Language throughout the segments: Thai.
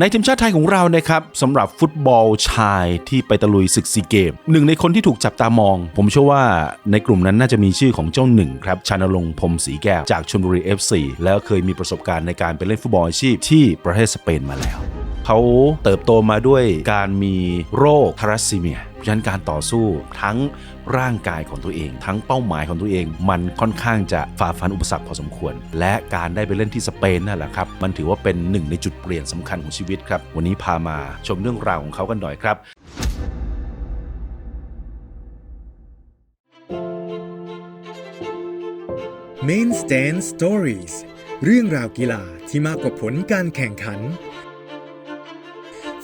ในทีมชาติไทยของเรานะครับสำหรับฟุตบอลชายที่ไปตะลุยศึกซีเกมหนึ่งในคนที่ถูกจับตามอง ผมเชื่อว่าในกลุ่มนั้นน่าจะมีชื่อของเจ้าหนึ่งครับชานรงพรมศรีแก้วจากชลบุรี FC แล้วเคยมีประสบการณ์ในการไปเล่นฟุตบอลอาชีพที่ประเทศสเปนมาแล้ว เขาเติบโตมาด้วยการมีโรคทารัสซีเมียฉะนั้นการต่อสู้ทั้ง ร่างกายของตัวเอง ทั้งเป้าหมายของตัวเอง มันค่อนข้างจะฝ่าฟันอุปสรรคพอสมควร และการได้ไปเล่นที่สเปนนั่นแหละครับ มันถือว่าเป็นหนึ่งในจุดเปลี่ยนสำคัญของชีวิตครับ วันนี้พามาชมเรื่องราวของเขากันหน่อยครับ Main Stand Stories เรื่องราวกีฬาที่มากกว่าผลการแข่งขัน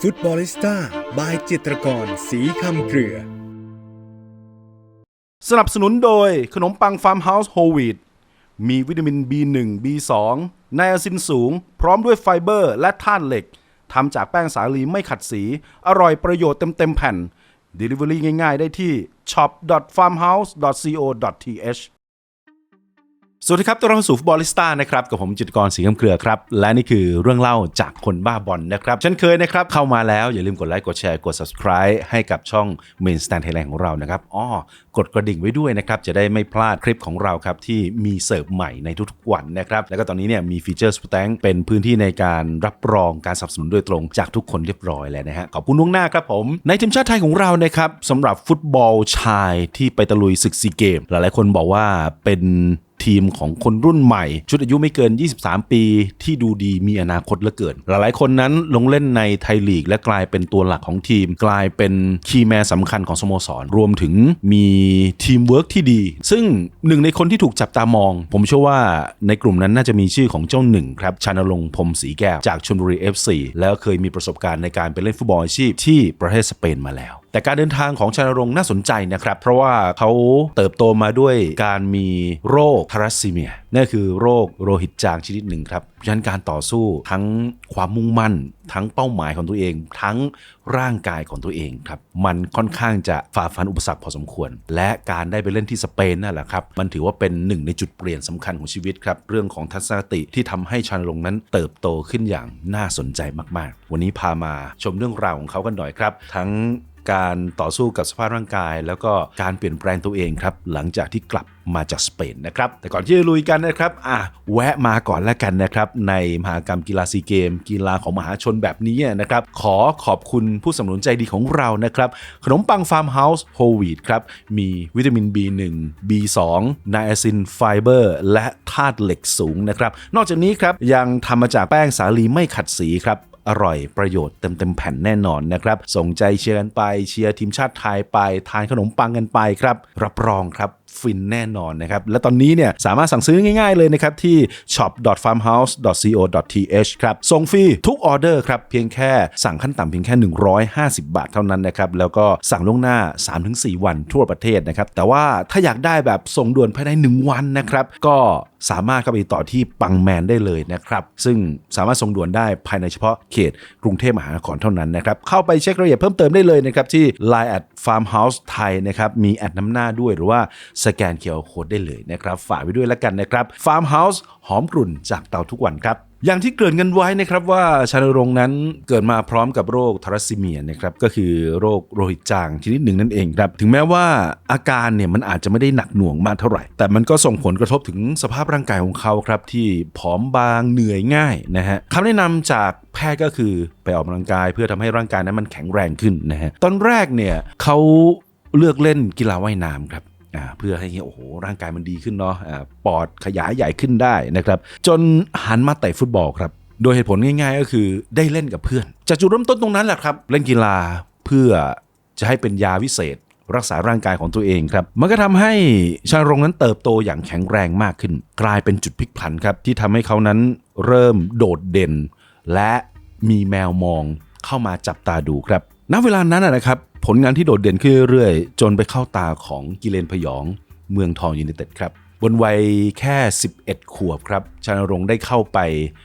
ฟุตบอลิสต้าบายจิตรกร สีคำเกลือ สนับสนุนโดยขนมปังฟาร์มเฮาส์โฮวีดมีวิตามิน B1 B2 ไนอาซินสูง พร้อมด้วยไฟเบอร์ และธาตุเหล็กทำจากแป้งสาลีไม่ขัดสี อร่อยประโยชน์เต็มๆแผ่น Delivery ง่ายๆ ได้ที่ shop.farmhouse.co.th สวัสดีครับต้อนรับเข้าสู่ฟุตบอลลิสต้านะครับกับผมจิตรกรสีคำเครือครับ และนี่คือเรื่องเล่าจากคนบ้าบอลนะครับเช่นเคยนะครับ เข้ามาแล้วอย่าลืมกดไลค์กดแชร์กด subscribe ให้กับช่อง Main Stand Thailand ของเรานะครับอ้อกดกระดิ่งไว้ด้วยนะครับ จะได้ไม่พลาดคลิปของเราครับ ที่มีเสิร์ฟใหม่ในทุกๆวันนะครับ แล้วก็ตอนนี้เนี่ยมีฟีเจอร์สแตงเป็นพื้นที่ในการรับรองการสนับสนุนโดยตรงจากทุกคนเรียบร้อยแล้วนะฮะขอบคุณล่วงหน้าครับผมในทีมชาติไทยของเรานะครับสำหรับฟุตบอลชายที่ไปตะลุยศึกซีเกม หลายๆคนบอกว่าเป็น ทีมของคนรุ่นใหม่ ชุดอายุไม่เกิน 23 ปีที่ดูดีมีอนาคตเหลือเกิน หลายๆ คนนั้นลงเล่นในไทยลีก และกลายเป็นตัวหลักของทีม กลายเป็นคีย์แมนสำคัญของสโมสร รวมถึงมีทีมเวิร์กที่ดี ซึ่งหนึ่งในคนที่ถูกจับตามอง ผมเชื่อว่าในกลุ่มนั้นน่าจะมีชื่อของเจ้าหนึ่งครับชานรงค์พรมศรีแก้วจากชลบุรี FC แล้วเคยมีประสบการณ์ในการไปเล่นฟุตบอลอาชีพที่ประเทศสเปนมาแล้วแต่การเดินทางของชานรงค์น่าสนใจนะครับ เพราะว่าเขาเติบโตมาด้วยการมีโรคทารัสซีเมียนั่นคือโรคโลหิตจางชนิดหนึ่งครับฉะนั้นการต่อสู้ทั้งความมุ่งมั่น ทั้งเป้าหมายของตัวเอง ทั้งร่างกายของตัวเองครับมันค่อนข้างจะฝ่าฟันอุปสรรคพอสมควร และการได้ไปเล่นที่สเปนนั่นแหละครับมันถือว่าเป็นหนึ่งในจุดเปลี่ยนสำคัญของชีวิตครับเรื่องของทัศนคติที่ทำให้ชานรงค์นั้นเติบโตขึ้นอย่างน่าสนใจมาก ๆ วันนี้พามาชมเรื่องราวของเขากันหน่อยครับ ทั้ง การต่อสู้กับสภาพร่างกาย แล้วก็การเปลี่ยนแปลงตัวเองครับ หลังจากที่กลับมาจากสเปนนะครับ แต่ก่อนที่จะลุยกันนะครับอะแวะมาก่อนแล้วกันนะครับ ในมหากรรมกีฬาซีเกม กีฬาของมหาชนแบบนี้นะครับ ขอขอบคุณผู้สนับสนุนใจดีของเรานะครับ ขนมปังฟาร์มเฮาส์โฮวีดครับ มีวิตามิน B1 B2 ไนอาซินไฟเบอร์และธาตุเหล็กสูงนะครับ นอกจากนี้ครับยังทำมาจากแป้งสาลีไม่ขัดสีครับ อร่อยประโยชน์เต็มเต็มๆแผ่นแน่นอนนะครับส่งใจเชียร์กันไปเชียร์ทีมชาติไทยไปทานขนมปังกันไปครับ รับรองครับ ฟินแน่นอนนะครับ และตอนนี้เนี่ยสามารถสั่งซื้อง่ายๆเลยนะครับ ที่ shop.farmhouse.co.th ครับส่งฟรีทุกออเดอร์ครับ เพียงแค่สั่งขั้นต่ำเพียงแค่ 150 บาทเท่านั้นนะครับ แล้วก็สั่งล่วงหน้า 3-4 วันทั่วประเทศนะครับ แต่ว่าถ้าอยากได้แบบส่งด่วนภายใน 1 วันนะครับ ก็สามารถเข้าไปต่อที่ปังแมนได้เลยนะครับ ซึ่งสามารถส่งด่วนได้ภายในเฉพาะเขตกรุงเทพมหานครเท่านั้นนะครับ เข้าไปเช็ครายละเอียดเพิ่มเติมได้เลยนะครับที่ Line at Farmhouse ไทยนะครับมีแอดน้ำหน้าด้วยหรือว่าสแกนเคอร์โคดได้เลยนะครับ ฝากไว้ด้วยแล้วกันนะครับ Farmhouse หอมกลุ่นจากเตาทุกวันครับ อย่างที่เกริ่นกันไว้นะครับว่าชานรงค์นั้นเกิดมาพร้อมกับโรคทารัสซีเมียนะครับก็คือโรคโลหิตจางชนิดหนึ่งนั่นเองครับถึงแม้ว่าอาการเนี่ยมันอาจจะไม่ได้หนักหน่วงมากเท่าไหร่ แต่มันก็ส่งผลกระทบถึงสภาพร่างกายของเขาครับที่ผอมบางเหนื่อยง่ายนะฮะคำแนะนำจากแพทย์ก็คือไปออกกำลังกายเพื่อทำให้ร่างกายนั้นมันแข็งแรงขึ้นนะฮะตอนแรกเนี่ยเขาเลือกเล่นกีฬาว่ายน้ำครับ เพื่อให้โอ้โหร่างกายมันดีขึ้นเนาะปอดขยายใหญ่ขึ้นได้นะครับ จนหันมาเตะฟุตบอลครับ โดยเหตุผลง่ายๆ ก็คือได้เล่นกับเพื่อนจากจุดเริ่มต้นตรงนั้นแหละครับ เล่นกีฬาเพื่อจะให้เป็นยาวิเศษ รักษาร่างกายของตัวเองครับ มันก็ทำให้ชารงนั้นเติบโตอย่างแข็งแรงมากขึ้น กลายเป็นจุดพลิกผันครับ ที่ทำให้เขานั้นเริ่มโดดเด่น และมีแมวมองเข้ามาจับตาดูครับณเวลานั้นนะครับ ผลงานที่โดดเด่นขึ้นเรื่อยๆ จนไปเข้าตาของกิเลนพยองเมืองทองยูไนเต็ดครับ บนวัยแค่ 11 ขวบครับชานรงค์ได้เข้าไป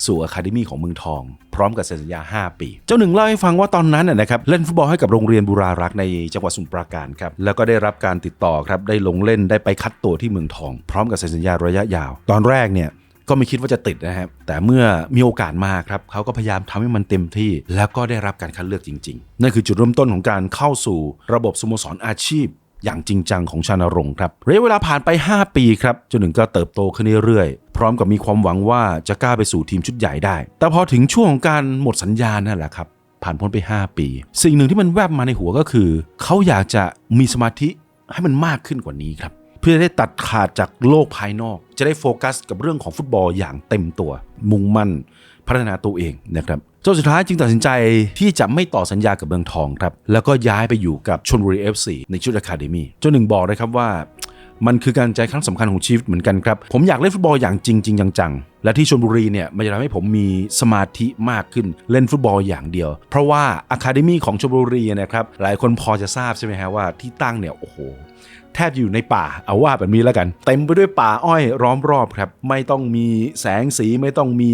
สู่อะคาเดมีของเมืองทอง พร้อมกับเซ็นสัญญา 5 ปี เจ้าหนึ่งเล่าให้ฟังว่าตอนนั้นนะนะครับเล่นฟุตบอลให้กับโรงเรียนบุรารักษ์ในจังหวัดสมุทรปราการครับแล้วก็ได้รับการติดต่อครับได้ลงเล่นได้ไปคัดตัวที่เมืองทอง พร้อมกับเซ็นสัญญาระยะยาว ตอนแรกเนี่ย ก็ไม่คิดว่าจะติดนะครับแต่เมื่อมีโอกาสมาครับเขาก็พยายามทำให้มันเต็มที่ แล้วก็ได้รับการคัดเลือกจริง ๆ นั่นคือจุดเริ่มต้นของการเข้าสู่ระบบสโมสรอาชีพอย่างจริงจังของชานรงค์ครับระยะเวลาผ่านไป 5 ปีครับจนถึงก็เติบโตขึ้นเรื่อยๆ พร้อมกับมีความหวังว่าจะกล้าไปสู่ทีมชุดใหญ่ได้ แต่พอถึงช่วงของการหมดสัญญานั่นแหละครับ ผ่านพ้นไป 5 ปี สิ่งหนึ่งที่มันแวบมาในหัวก็คือ เขาอยากจะมีสมาธิให้มันมากขึ้นกว่านี้ครับ เพื่อได้ตัดขาดจากโลกภายนอก จะได้โฟกัสกับเรื่องของฟุตบอลอย่างเต็มตัว มุ่งมั่นพัฒนาตัวเองนะครับจนสุดท้ายจึงตัดสินใจที่จะไม่ต่อสัญญากับเมืองทองครับแล้วก็ย้ายไปอยู่กับชนบุรี FC ในชุดอะคาเดมี่จนหนึ่งบอกนะครับว่ามันคือการใจครั้งสำคัญของชีวิตเหมือนกันครับ ผมอยากเล่นฟุตบอลอย่างจริงจริงจังๆ และที่ชลบุรีเนี่ยมันจะทำให้ผมมีสมาธิมากขึ้นเล่นฟุตบอลอย่างเดียว เพราะว่าอะคาเดมี่ของชลบุรีนะครับหลายคนพอจะทราบใช่ไหมฮะว่าที่ตั้งเนี่ยโอ้โห แทบอยู่ในป่าเอาว่าแบบนี้แล้วกัน เต็มไปด้วยป่าอ้อยล้อมรอบครับ ไม่ต้องมีแสงสีไม่ต้องมี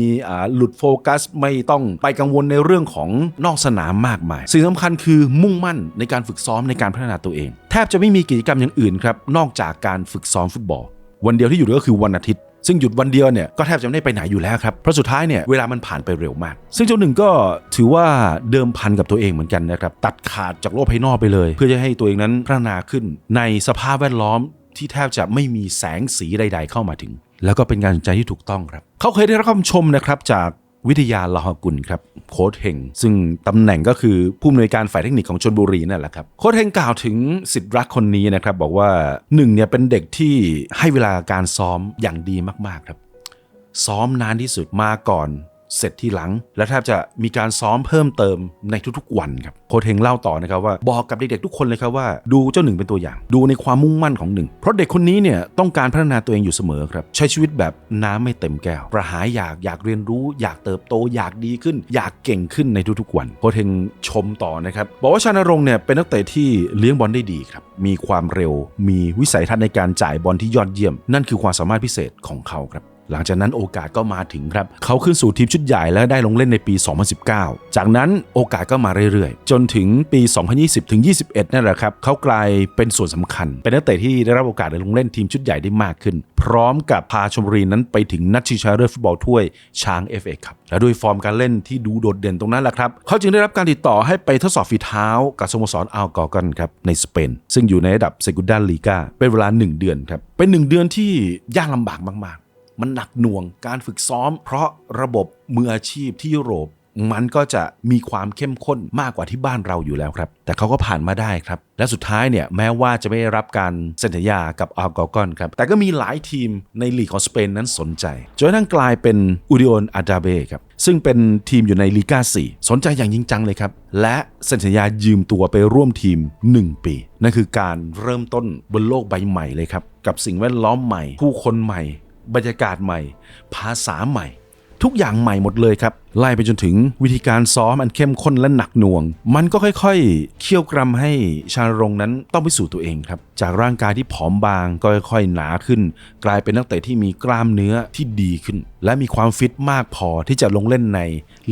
หลุดโฟกัส ไม่ต้องไปกังวลในเรื่องของนอกสนามมากมาย สิ่งสำคัญคือมุ่งมั่นในการฝึกซ้อมในการพัฒนาตัวเอง แทบจะไม่มีกิจกรรมอย่างอื่นครับนอกจากการฝึกซ้อมฟุตบอล วันเดียวที่หยุดก็คือวันอาทิตย์ ซึ่งหยุดวันเดียวเนี่ยก็แทบจะไม่ได้ไปไหนอยู่แล้วครับ เพราะสุดท้ายเนี่ยเวลามันผ่านไปเร็วมาก ซึ่งเจ้าหนึ่งก็ถือว่าเดิมพันกับตัวเองเหมือนกันนะครับ ตัดขาดจากโลกภายนอกไปเลย เพื่อจะให้ตัวเองนั้นพัฒนาขึ้นในสภาพแวดล้อมที่แทบจะไม่มีแสงสีใด ๆ เข้ามาถึง แล้วก็เป็นการตัดสินใจที่ถูกต้องครับ เขาเคยได้รับคำชมนะครับจาก วิทยาลาหกุลครับโค้ดเฮงซึ่งตำแหน่งก็คือผู้อำนวยการฝ่ายเทคนิคของชนบุรีนั่นแหละครับโค้ดเฮงกล่าวถึงสิทธิ์รักคนนี้นะครับบอกว่าหนึ่งเนี่ยเป็นเด็กที่ให้เวลาการซ้อมอย่างดีมากๆครับ ซ้อมนานที่สุดมาก่อน เสร็จที่หลัง และแทบจะมีการซ้อมเพิ่มเติมในทุกๆวันครับโค้ชเฮงเล่าต่อนะครับว่าบอกกับเด็กๆทุกคนเลยครับว่าดูเจ้าหนึ่งเป็นตัวอย่าง ดูในความมุ่งมั่นของหนึ่ง เพราะเด็กคนนี้เนี่ยต้องการพัฒนาตัวเองอยู่เสมอครับ ใช้ชีวิตแบบน้ำไม่เต็มแก้ว ประหายอยากอยากเรียนรู้ อยากเติบโตอยากดีขึ้น อยากเก่งขึ้นในทุกๆวันโค้ชเฮงชมต่อนะครับบอกว่าชานรงค์เนี่ยเป็นนักเตะที่เลี้ยงบอลได้ดีครับมีความเร็ว มีวิสัยทัศน์ในการจ่ายบอลที่ยอดเยี่ยม นั่นคือความสามารถพิเศษของเขาครับ หลังจากนั้นโอกาสก็มาถึงครับ เขาขึ้นสู่ทีมชุดใหญ่และได้ลงเล่นในปี 2019 จากนั้นโอกาสก็มาเรื่อยๆ จนถึงปี 2020 ถึง 21 นั่นแหละครับ เขากลายเป็นส่วนสำคัญ เป็นนักเตะที่ได้รับโอกาสได้ลงเล่นทีมชุดใหญ่ได้มากขึ้น พร้อมกับพาชมรีนั้นไปถึงนัดชิงชนะเลิศฟุตบอลถ้วยช้าง FA ครับ และด้วยฟอร์มการเล่นที่ดูโดดเด่นตรงนั้นแหละครับ เขาจึงได้รับการติดต่อให้ไปทดสอบฝีเท้ากับสโมสรอัลกอร์กันครับในสเปน ซึ่งอยู่ในระดับเซกุนดาลีกาเป็นเวลา 1 เดือนครับ เป็น 1 เดือนที่ยากลำบากมากๆ มันหนักหน่วงการฝึกซ้อม เพราะระบบมืออาชีพที่ยุโรป มันก็จะมีความเข้มข้นมากกว่าที่บ้านเราอยู่แล้วครับ แต่เขาก็ผ่านมาได้ครับ และสุดท้ายเนี่ยแม้ว่าจะไม่ได้รับการเซ็นสัญญากับอัลกอกอนครับ แต่ก็มีหลายทีมในลีกของสเปนนั้นสนใจจนทั่งกลายเป็นอูดิโอนอาดาเบครับซึ่งเป็นทีมอยู่ในลีกา4สนใจอย่างจริงจังเลยครับ และเซ็นสัญญายืมตัวไปร่วมทีม 1 ปี นั่นคือการเริ่มต้นบนโลกใบใหม่เลยครับ กับสิ่งแวดล้อมใหม่ ผู้คนใหม่ บรรยากาศใหม่ ภาษาใหม่ ทุกอย่างใหม่หมดเลยครับไล่ไปจนถึงวิธีการซ้อมอันเข้มข้นและหนักหน่วง มันก็ค่อยๆ เคี่ยวกรำให้ชารงนั้นต้องพิสูจน์ตัวเองครับ จากร่างกายที่ผอมบางก็ค่อยๆ หนาขึ้น กลายเป็นนักเตะที่มีกล้ามเนื้อที่ดีขึ้น และมีความฟิตมากพอที่จะลงเล่นใน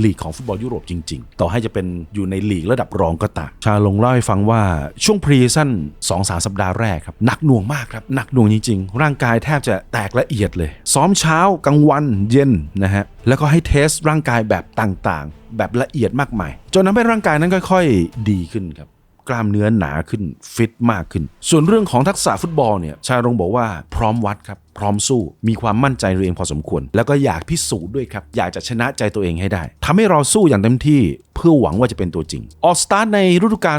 ลีกของฟุตบอลยุโรปจริง ๆ ต่อให้จะเป็นอยู่ในลีกระดับรองก็ตามชาลงเล่าให้ฟังว่าช่วงพรีซั่น2องสาสัปดาห์แรกครับหนักหน่วงมากครับหนักหน่วงจริงๆ ร่างกายแทบจะแตกละเอียดเลย ซ้อมเช้ากลางวันเย็นนะฮะ แล้วก็ให้เทสร่างกายแบบต่างๆ แบบละเอียดมากมาย จนทำให้ร่างกายนั้นค่อย ๆ ดีขึ้นครับกล้ามเนื้อหนาขึ้นฟิตมากขึ้น ส่วนเรื่องของทักษะฟุตบอลเนี่ยชารงบอกว่าพร้อมวัดครับ พร้อมสู้ มีความมั่นใจตัวเองพอสมควร แล้วก็อยากพิสูจน์ด้วยครับ อยากจะชนะใจตัวเองให้ได้ทำให้เราสู้อย่างเต็มที่เพื่อหวังว่าจะเป็นตัวจริง ออสตาร์ในฤดูกาล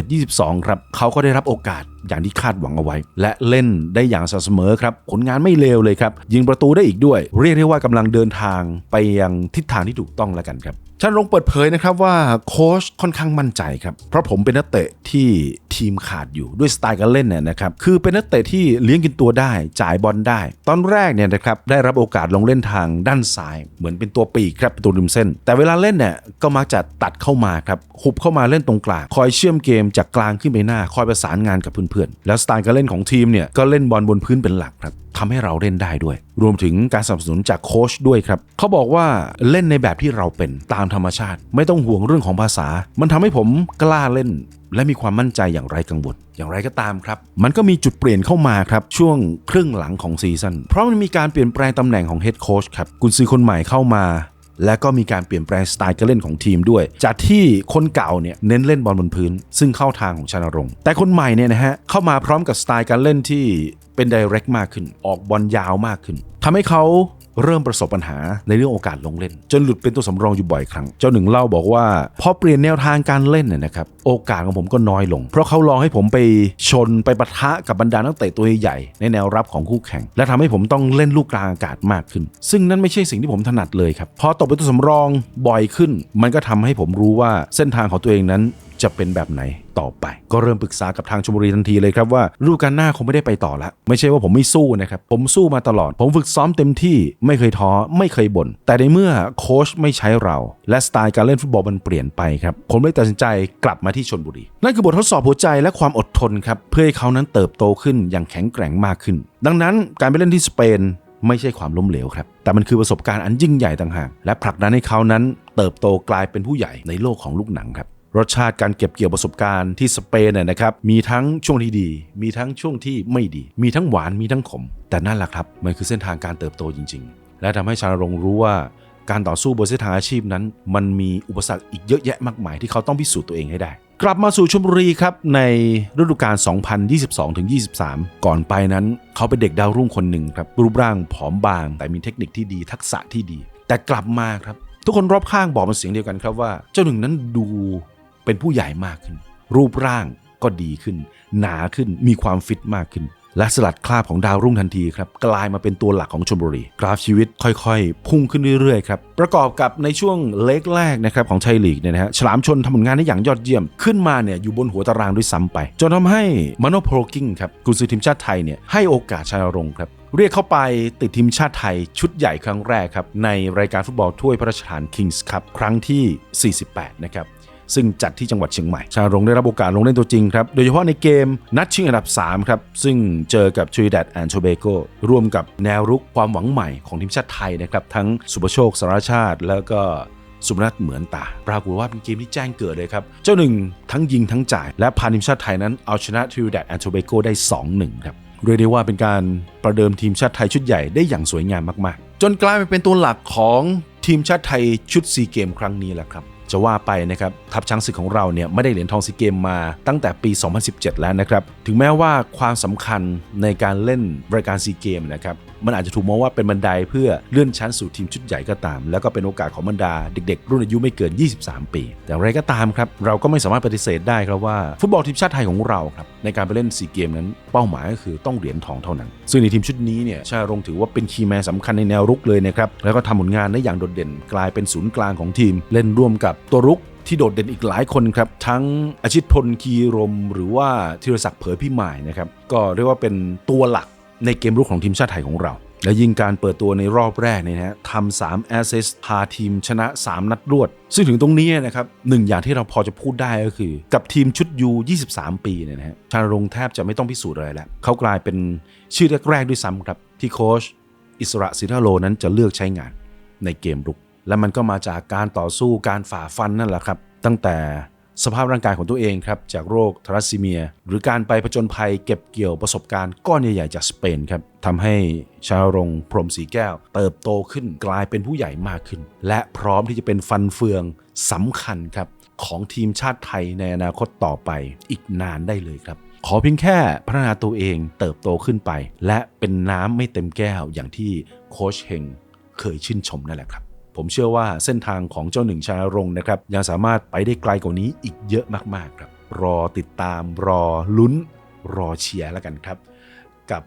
2021-22 ครับ เขาก็ได้รับโอกาสอย่างที่คาดหวังเอาไว้ และเล่นได้อย่างสม่ำเสมอครับ ผลงานไม่เลวเลยครับ ยิงประตูได้อีกด้วย เรียกได้ว่ากำลังเดินทางไปยังทิศทางที่ถูกต้องแล้วกันครับชันรงเปิดเผยนะครับว่าโค้ชค่อนข้างมั่นใจครับ เพราะผมเป็นนักเตะที่ทีมขาดอยู่ด้วยสไตล์การเล่นเนี่ยนะครับคือเป็นนักเตะที่เลี้ยงกินตัวได้ จ่ายบอลได้ ตอนแรกเนี่ยนะครับได้รับโอกาสลงเล่นทางด้านซ้าย เหมือนเป็นตัวปีกครับประตัวริมเส้น แต่เวลาเล่นเนี่ยก็มักจะตัดเข้ามาครับหุบเข้ามาเล่นตรงกลางคอยเชื่อมเกมจากกลางขึ้นไปหน้าคอยประสานงานกับเพื่อนๆแล้วสไตล์การเล่นของทีมเนี่ยก็เล่นบอลบนพื้นเป็นหลักครับ ทำให้เราเล่นได้ด้วย รวมถึงการสนับสนุนจากโค้ชด้วยครับ เขาบอกว่าเล่นในแบบที่เราเป็นตามธรรมชาติ ไม่ต้องห่วงเรื่องของภาษา มันทำให้ผมกล้าเล่น และมีความมั่นใจอย่างไรกังวลอย่างไรก็ตามครับ มันก็มีจุดเปลี่ยนเข้ามาครับ ช่วงครึ่งหลังของซีซั่นเพราะมันมีการเปลี่ยนแปลงตำแหน่งของเฮดโค้ชครับกุนซือคนใหม่เข้ามาและก็มีการเปลี่ยนแปลงสไตล์การเล่นของทีมด้วย จากที่คนเก่าเนี่ยเน้นเล่นบอลบนพื้น ซึ่งเข้าทางของชานรงค์แต่คนใหม่เนี่ยนะฮะเข้ามาพร้อมกับสไตล์การเล่นที่ เป็น direct มากขึ้น ออกบอลยาวมากขึ้นทำให้เขาเริ่มประสบปัญหาในเรื่องโอกาสลงเล่น จนหลุดเป็นตัวสำรองอยู่บ่อยครั้ง เจ้าหนึ่งเล่าบอกว่าพอเปลี่ยนแนวทางการเล่นเนี่ยนะครับโอกาสของผมก็น้อยลง เพราะเขาลองให้ผมไปชนไปปะทะกับบรรดานักเตะตัวใหญ่ในแนวรับของคู่แข่ง และทำให้ผมต้องเล่นลูกกลางอากาศมากขึ้น ซึ่งนั่นไม่ใช่สิ่งที่ผมถนัดเลยครับพอตกเป็นตัวสำรองบ่อยขึ้น มันก็ทำให้ผมรู้ว่าเส้นทางของตัวเองนั้น จะเป็นแบบไหนต่อไป ก็เริ่มปรึกษากับทางชมบุรีทันทีเลยครับว่าฤดูกาลหน้าคงไม่ได้ไปต่อแล้วไม่ใช่ว่าผมไม่สู้นะครับ ผมสู้มาตลอด ผมฝึกซ้อมเต็มที่ไม่เคยท้อไม่เคยบ่นแต่ในเมื่อโค้ชไม่ใช้เรา และสไตล์การเล่นฟุตบอลมันเปลี่ยนไปครับผมเลยตัดสินใจกลับมาที่ชนบุรี นั่นคือบททดสอบหัวใจและความอดทนครับเพื่อให้เขานั้นเติบโตขึ้นอย่างแข็งแกร่งมากขึ้น ดังนั้นการไปเล่นที่สเปนไม่ใช่ความล้มเหลวครับ แต่มันคือประสบการณ์อันยิ่งใหญ่ต่างหาก และผลักดันให้เขานั้นเติบโตกลายเป็นผู้ใหญ่ในโลกของลูกหนังครับ รสชาติการเก็บเกี่ยวประสบการณ์ที่สเปนเนี่ยนะครับมีทั้งช่วงที่ดี มีทั้งช่วงที่ไม่ดี มีทั้งหวานมีทั้งขม แต่นั่นแหละครับมันคือเส้นทางการเติบโตจริง ๆ และทำให้ชาลรงรู้ว่าการต่อสู้บนเส้นทางอาชีพนั้น มันมีอุปสรรคอีกเยอะแยะมากมายที่เขาต้องพิสูจน์ตัวเองให้ได้ กลับมาสู่ชลบุรีครับในฤดูกาล 2022-23 ก่อนไปนั้น เขาเป็นเด็กดาวรุ่งคนหนึ่งครับรูปร่างผอมบาง แต่มีเทคนิคที่ดีทักษะที่ดี แต่กลับมาครับ ทุกคนรอบข้างบอกเป็นเสียงเดียวกันครับว่า เจ้าหนึ่งนั้นดู เป็นผู้ใหญ่มากขึ้น รูปร่างก็ดีขึ้น หนาขึ้นมีความฟิตมากขึ้น และสลัดคราบของดาวรุ่งทันทีครับกลายมาเป็นตัวหลักของชลบุรี กราฟชีวิตค่อยๆ พุ่งขึ้นเรื่อยๆครับประกอบกับในช่วงเล็กแรกนะครับของไทยลีกเนี่ยนะฮะฉลามชนทำผลงานได้อย่างยอดเยี่ยมขึ้นมาเนี่ยอยู่บนหัวตารางด้วยซ้ำไป จนทำให้มาโนโพลกิ้งครับกุนซือทีมชาติไทยเนี่ยให้โอกาสชาลรงครับเรียกเข้าไปติดทีมชาติไทยชุดใหญ่ครั้งแรกครับ ในรายการฟุตบอลถ้วยพระราชทาน Kings Cup ครั้งที่ 48 นะครับ ซึ่งจัดที่จังหวัดเชียงใหม่ ชาลรงได้รับโอกาสลงเล่นตัวจริงครับ โดยเฉพาะในเกมนัดชิงอันดับ 3 ครับ ซึ่งเจอกับทริดัดแอนโทเบโกร่วมกับแนวรุกความหวังใหม่ของทีมชาติไทยนะครับ ทั้งสุภโชคสารชาติ แล้วก็สุพนัทเหมือนตา ปรากฏว่าเป็นเกมที่แจ้งเกิดเลยครับ เจ้าหนึ่งทั้งยิงทั้งจ่าย และพาทีมชาติไทยนั้นเอาชนะทริดัดแอนโทเบโกได้ 2-1 ครับเรียกได้ว่าเป็นการประเดิมทีมชาติไทยชุดใหญ่ได้อย่างสวยงามมาก ๆ จนกลายมาเป็นตัวหลักของทีมชาติไทยชุดซีเกมครั้งนี้แหละครับ จะว่าไปนะครับทัพช้างศึกของเราเนี่ยไม่ได้เหรียญทองซีเกมมาตั้งแต่ปี 2017 แล้วนะครับ ถึงแม้ว่าความสำคัญในการเล่นรายการซีเกมนะครับมันอาจจะถูกมองว่าเป็นบันไดเพื่อเลื่อนชั้นสู่ทีมชุดใหญ่ก็ตาม แล้วก็เป็นโอกาสของบรรดาเด็กๆ รุ่นอายุไม่เกิน 23 ปี แต่อย่างไรก็ตามครับเราก็ไม่สามารถปฏิเสธได้ครับว่าฟุตบอลทีมชาติไทยของเราครับในการไปเล่นซีเกมนั้นเป้าหมายก็คือต้องเหรียญทองเท่านั้น ซึ่งในทีมชุดนี้เนี่ยชารงถือว่าเป็นคีย์แมนสำคัญในแนวรุกเลยนะครับแล้วก็ทำผลงานได้อย่างโดดเด่นกลายเป็นศูนย์กลางของทีมเล่นร่วมกับตัวรุกที่โดดเด่นอีกหลายคนครับ ทั้งอาชิตพลคีรม หรือว่าธีรศักดิ์เผยพิมายนะครับ ก็เรียกว่าเป็นตัวหลักในเกมรุกของทีมชาติไทยของเรา และยิงการเปิดตัวในรอบแรกเนี่ยนะทำสามแอสเซสพาทีมชนะ 3 นัดรวด ซึ่งถึงตรงนี้นะครับหนึ่งอย่างที่เราพอจะพูดได้ก็คือ กับทีมชุดยู23 ปีเนี่ยนะฮะชารงแทบจะไม่ต้องพิสูจน์อะไรแล้วเขากลายเป็นชื่อแรกๆด้วยซ้ำครับที่โค้ชอิสระศิทาโลนั้นจะเลือกใช้งานในเกมรุก และมันก็มาจากการต่อสู้การฝ่าฟันนั่นแหละครับ ตั้งแต่สภาพร่างกายของตัวเองครับ จากโรคทรัสซีเมีย หรือการไปผจญภัยเก็บเกี่ยวประสบการณ์ก้อนใหญ่ๆจากสเปนครับทำให้ชาวรงพรหมสีแก้ว เติบโตขึ้นกลายเป็นผู้ใหญ่มากขึ้น และพร้อมที่จะเป็นฟันเฟืองสำคัญครับของทีมชาติไทยในอนาคตต่อไปอีกนานได้เลยครับ ขอเพียงแค่พัฒนาตัวเองเติบโตขึ้นไป และเป็นน้ำไม่เต็มแก้วอย่างที่โคชเฮงเคยชื่นชมนั่นแหละครับ ผมเชื่อว่าเส้นทางของเจ้าหนึ่งชารงค์นะครับยังสามารถไปได้ไกลกว่านี้อีกเยอะมากๆครับ รอติดตามรอลุ้น รอเชียร์แล้วกันครับ กับ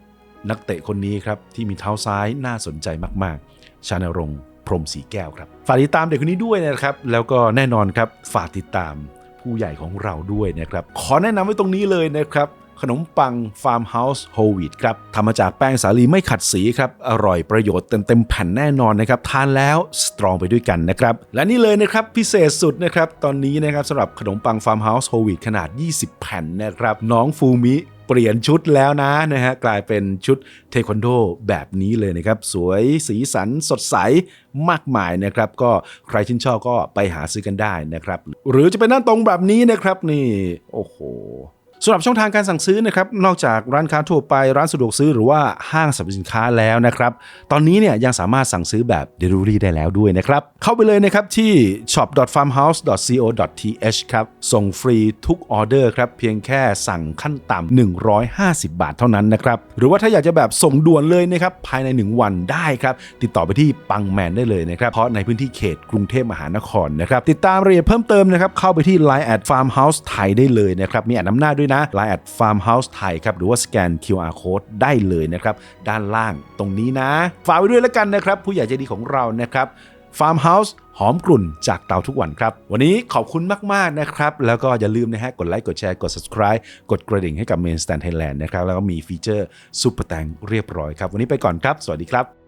นักเตะคนนี้ครับที่มีเท้าซ้ายน่าสนใจมากๆ ชานรงค์พรมสีแก้วครับ ฝากติดตามเด็กคนนี้ด้วยนะครับ แล้วก็แน่นอนครับฝากติดตามผู้ใหญ่ของเราด้วยนะครับ ขอแนะนำไว้ตรงนี้เลยนะครับ ขนมปังฟาร์มเฮาส์โฮวีดครับทำมาจากแป้งสาลีไม่ขัดสีครับอร่อยประโยชน์เต็มเต็มๆแผ่นแน่นอนนะครับทานแล้วสตรองไปด้วยกันนะครับและนี่เลยนะครับพิเศษสุดนะครับตอนนี้นะครับสำหรับขนมปังฟาร์มเฮาส์โฮวีดขนาด 20 แผ่นนะครับน้องฟูมิเปลี่ยนชุดแล้วนะนะฮะกลายเป็นชุดเทควันโดแบบนี้เลยนะครับ สวยสีสันสดใสมากมายนะครับ ก็ใครชื่นชอบก็ไปหาซื้อกันได้นะครับ หรือจะเป็นหน้าตรงแบบนี้นะครับนี่ โอ้โห สำหรับช่องทางการสั่งซื้อนะครับนอกจากร้านค้าทั่วไปร้านสะดวกซื้อหรือว่าห้างสรรพสินค้าแล้วนะครับ ตอนนี้เนี่ยยังสามารถสั่งซื้อแบบ Delivery ได้แล้วด้วยนะครับ เข้าไปเลยนะครับที่ shop.farmhouse.co.th ครับ ส่งฟรีทุกออเดอร์ครับ เพียงแค่สั่งขั้นต่ำ150 บาทเท่านั้นนะครับ หรือว่าถ้าอยากจะแบบส่งด่วนเลยนะครับ ภายใน 1 วันได้ครับ ติดต่อไปที่ปังแมนได้เลยนะครับเพราะในพื้นที่เขตกรุงเทพมหานครนะครับติดตามรายละเอียดเพิ่มเติมนะครับเข้าไปที่ Line at Farmhouse ไทยได้เลยนะครับมีแอดน้ำหน้าด้วยนะ Line at Farmhouse ไทยครับหรือว่าสแกน QR code ได้เลยนะครับ ด้านล่างตรงนี้นะ ฝากไว้ด้วยแล้วกันนะครับ ผู้ใหญ่ใจดีของเรานะครับ Farmhouse หอมกลุ่นจากเตาทุกวันครับ วันนี้ขอบคุณมาก ๆ นะครับ แล้วก็อย่าลืมนะฮะ กดไลค์ กดแชร์ กด subscribe กดกระดิ่งให้กับ Main Stand Thailand นะครับ แล้วก็มีฟีเจอร์ซุปเปอร์แตงเรียบร้อยครับ วันนี้ไปก่อนครับ สวัสดีครับ